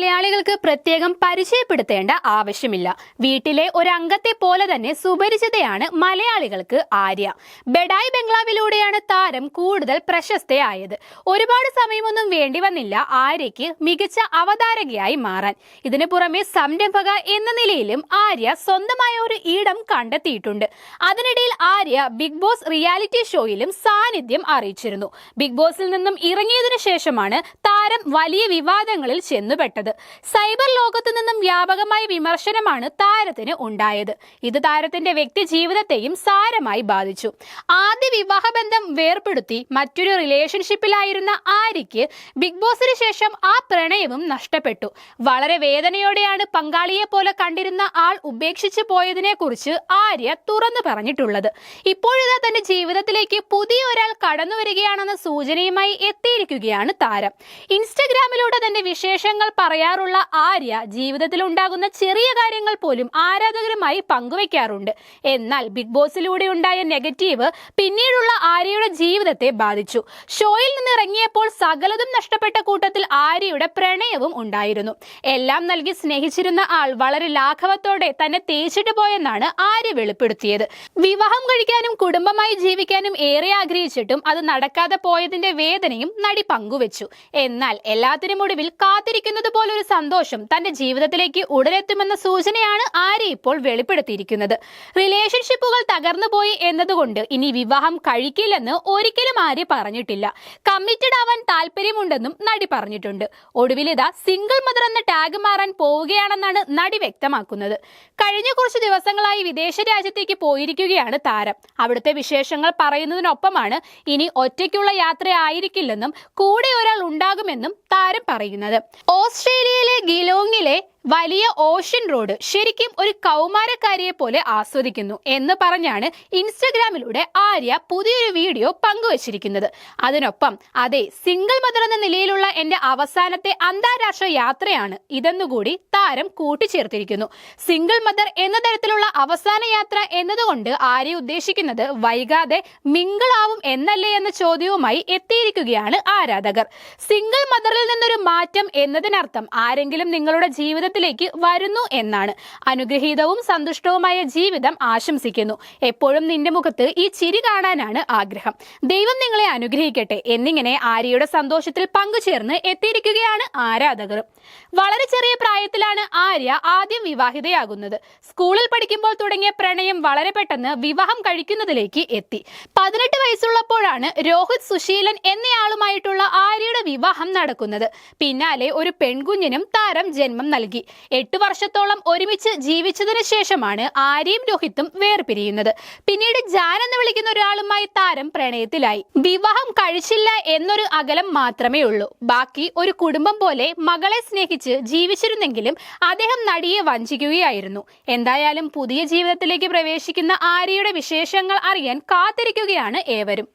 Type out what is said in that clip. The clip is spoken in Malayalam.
മലയാളികൾക്ക് പ്രത്യേകം പരിചയപ്പെടുത്തേണ്ട ആവശ്യമില്ല. വീട്ടിലെ ഒരു അംഗത്തെ പോലെ തന്നെ സുപരിചിതയാണ് മലയാളികൾക്ക് ആര്യ. ബെഡായി ബംഗ്ലാവിലൂടെയാണ് താരം കൂടുതൽ പ്രശസ്തയായത്. ഒരുപാട് സമയമൊന്നും വേണ്ടി വന്നില്ല ആര്യയ്ക്ക് മികച്ച അവതാരകയായി മാറാൻ. ഇതിനു പുറമെ സംരംഭക എന്ന നിലയിലും ആര്യ സ്വന്തമായ ഒരു ഇടം കണ്ടെത്തിയിട്ടുണ്ട്. അതിനിടയിൽ ആര്യ ബിഗ് ബോസ് റിയാലിറ്റി ഷോയിലും സാന്നിധ്യം അറിയിച്ചിരുന്നു. ബിഗ് ബോസിൽ നിന്നും ഇറങ്ങിയതിനു ശേഷമാണ് താരം വലിയ വിവാദങ്ങളിൽ ചെന്നുപെട്ടത്. സൈബർ ലോകത്തു നിന്നും വ്യാപകമായ വിമർശനമാണ് താരത്തിന് ഉണ്ടായത്. ഇത് താരത്തിന്റെ വ്യക്തി ജീവിതത്തെയും സാരമായി ബാധിച്ചു. ആദ്യ വിവാഹബന്ധം വേർപെടുത്തി മറ്റൊരു റിലേഷൻഷിപ്പിലായിരുന്ന ആര്യയ്ക്ക് ബിഗ് ബോസിന് ശേഷം ആ പ്രണയവും നഷ്ടപ്പെട്ടു. വളരെ വേദനയോടെയാണ് പങ്കാളിയെ പോലെ കണ്ടിരുന്ന ആൾ ഉപേക്ഷിച്ചു പോയതിനെ കുറിച്ച് ആര്യ തുറന്നു പറഞ്ഞിട്ടുള്ളത്. ഇപ്പോഴിതാ തന്റെ ജീവിതത്തിലേക്ക് പുതിയ ഒരാൾ കടന്നു വരികയാണെന്ന സൂചനയുമായി എത്തിയിരിക്കുകയാണ് താരം. ഇൻസ്റ്റഗ്രാമിലൂടെ തന്റെ വിശേഷങ്ങൾ പറയാറുള്ള ആര്യ ജീവിതത്തിൽ ഉണ്ടാകുന്ന ചെറിയ കാര്യങ്ങൾ പോലും ആരാധകരുമായി പങ്കുവെക്കാറുണ്ട്. എന്നാൽ ബിഗ് ബോസിലൂടെ ഉണ്ടായ നെഗറ്റീവ് പിന്നീടുള്ള ആര്യയുടെ ജീവിതത്തെ ബാധിച്ചു. ഷോയിൽ നിന്ന് ഇറങ്ങിയപ്പോൾ സകലതും നഷ്ടപ്പെട്ട കൂട്ടത്തിൽ ആര്യയുടെ പ്രണയവും ഉണ്ടായിരുന്നു. എല്ലാം നൽകി സ്നേഹിച്ചിരുന്ന ആൾ വളരെ ലാഘവത്തോടെ തന്നെ തേച്ചിട്ട് പോയെന്നാണ് ആര്യ വെളിപ്പെടുത്തിയത്. വിവാഹം കഴിക്കാനും കുടുംബമായി ജീവിക്കാനും ഏറെ ആഗ്രഹിച്ചിട്ടും അത് നടക്കാതെ പോയതിന്റെ വേദനയും നടി പങ്കുവച്ചു. എന്നാൽ എല്ലാത്തിനും ഒടുവിൽ കാത്തിരിക്കുന്നത് പോലൊരു സന്തോഷം തന്റെ ജീവിതത്തിലേക്ക് ഉടലെത്തുമെന്ന സൂചനയാണ് ആര്യ ഇപ്പോൾ വെളിപ്പെടുത്തിയിരിക്കുന്നത്. റിലേഷൻഷിപ്പുകൾ തകർന്നു പോയി എന്നതുകൊണ്ട് ഇനി വിവാഹം കഴിക്കില്ലെന്ന് ഒരിക്കലും ആര്യ പറഞ്ഞിട്ടില്ല. കമ്മിറ്റഡ് ആവാൻ താല്പര്യമുണ്ടെന്നും നടി പറഞ്ഞിട്ടുണ്ട്. ഒടുവിൽ ഇതാ സിംഗിൾ മദർ എന്ന ടാഗ് മാറാൻ പോവുകയാണെന്നാണ് നടി വ്യക്തമാക്കുന്നത്. കഴിഞ്ഞ കുറച്ച് ദിവസങ്ങളായി വിദേശ രാജ്യത്തേക്ക് പോയിരിക്കുകയാണ് താരം. അവിടുത്തെ വിശേഷങ്ങൾ പറയുന്നതിനൊപ്പമാണ് ഇനി ഒറ്റയ്ക്കുള്ള യാത്ര ആയിരിക്കില്ലെന്നും കൂടെ ഒരാൾ ഉണ്ടാകുമെന്നും താരം പറയുന്നത്. ഓസ്ട്രേലിയയിലെ ഗിലോങ്ങിലെ വലിയ ഓഷ്യൻ റോഡ് ശരിക്കും ഒരു കൗമാരക്കാരിയെ പോലെ ആസ്വദിക്കുന്നു എന്ന് പറഞ്ഞാണ് ഇൻസ്റ്റഗ്രാമിലൂടെ ആര്യ പുതിയൊരു വീഡിയോ പങ്കുവച്ചിരിക്കുന്നത്. അതിനൊപ്പം അതെ സിംഗിൾ മദർ എന്ന നിലയിലുള്ള എന്റെ അവസാനത്തെ അന്താരാഷ്ട്ര യാത്രയാണ് ഇതെന്നുകൂടി താരം കൂട്ടിച്ചേർത്തിരിക്കുന്നു. സിംഗിൾ മദർ എന്ന തരത്തിലുള്ള അവസാന യാത്ര എന്നതുകൊണ്ട് ആര്യ ഉദ്ദേശിക്കുന്നത് വൈകാതെ മിങ്കിളാവും എന്നല്ലേ എന്ന ചോദ്യവുമായി എത്തിയിരിക്കുകയാണ് ആരാധകർ. സിംഗിൾ മദറിൽ നിന്നൊരു മാറ്റം എന്നതിനർത്ഥം ആരെങ്കിലും നിങ്ങളുടെ ജീവിതത്തിലേക്ക് വരുന്നു എന്നാണ്. അനുഗ്രഹീതവും സന്തുഷ്ടവുമായ ജീവിതം ആശംസിക്കുന്നു. എപ്പോഴും നിന്റെ മുഖത്ത് ഈ ചിരി കാണാനാണ് ആഗ്രഹം. ദൈവം നിങ്ങളെ അനുഗ്രഹിക്കട്ടെ എന്നിങ്ങനെ ആര്യയുടെ സന്തോഷത്തിൽ പങ്കുചേർന്ന് എത്തിയിരിക്കുകയാണ് ആരാധകർ. വളരെ ചെറിയ പ്രായത്തിലാണ് ആര്യ ആദ്യം വിവാഹിതയാകുന്നത്. സ്കൂളിൽ പഠിക്കുമ്പോൾ തുടങ്ങിയ പ്രണയം വളരെ പെട്ടെന്ന് വിവാഹം കഴിക്കുന്നതിലേക്ക് എത്തി. പതിനെട്ട് വയസ്സുള്ളപ്പോഴാണ് രോഹിത് സുശീലൻ എന്നയാളുമായിട്ടുള്ള ആര്യയുടെ വിവാഹം നടക്കുന്നത്. പിന്നാലെ ഒരു പെൺകുഞ്ഞിനും താരം ജന്മം നൽകി. എട്ട് വർഷത്തോളം ഒരുമിച്ച് ജീവിച്ചതിന് ശേഷമാണ് ആര്യയും രോഹിത്തും വേർപിരിയുന്നത്. പിന്നീട് ജാൻ എന്ന് വിളിക്കുന്ന ഒരാളുമായി താരം പ്രണയത്തിലായി. വിവാഹം കഴിച്ചില്ല എന്നൊരു അകലം മാത്രമേ ഉള്ളൂ. ബാക്കി ഒരു കുടുംബം പോലെ മകളെ സ്നേഹിച്ച് ജീവിച്ചിരുന്നെങ്കിലും അദ്ദേഹം നടിയെ വഞ്ചിക്കുകയായിരുന്നു. എന്തായാലും പുതിയ ജീവിതത്തിലേക്ക് പ്രവേശിക്കുന്ന ആര്യയുടെ വിശേഷങ്ങൾ അറിയാൻ കാത്തിരിക്കുകയാണ് ഏവരും.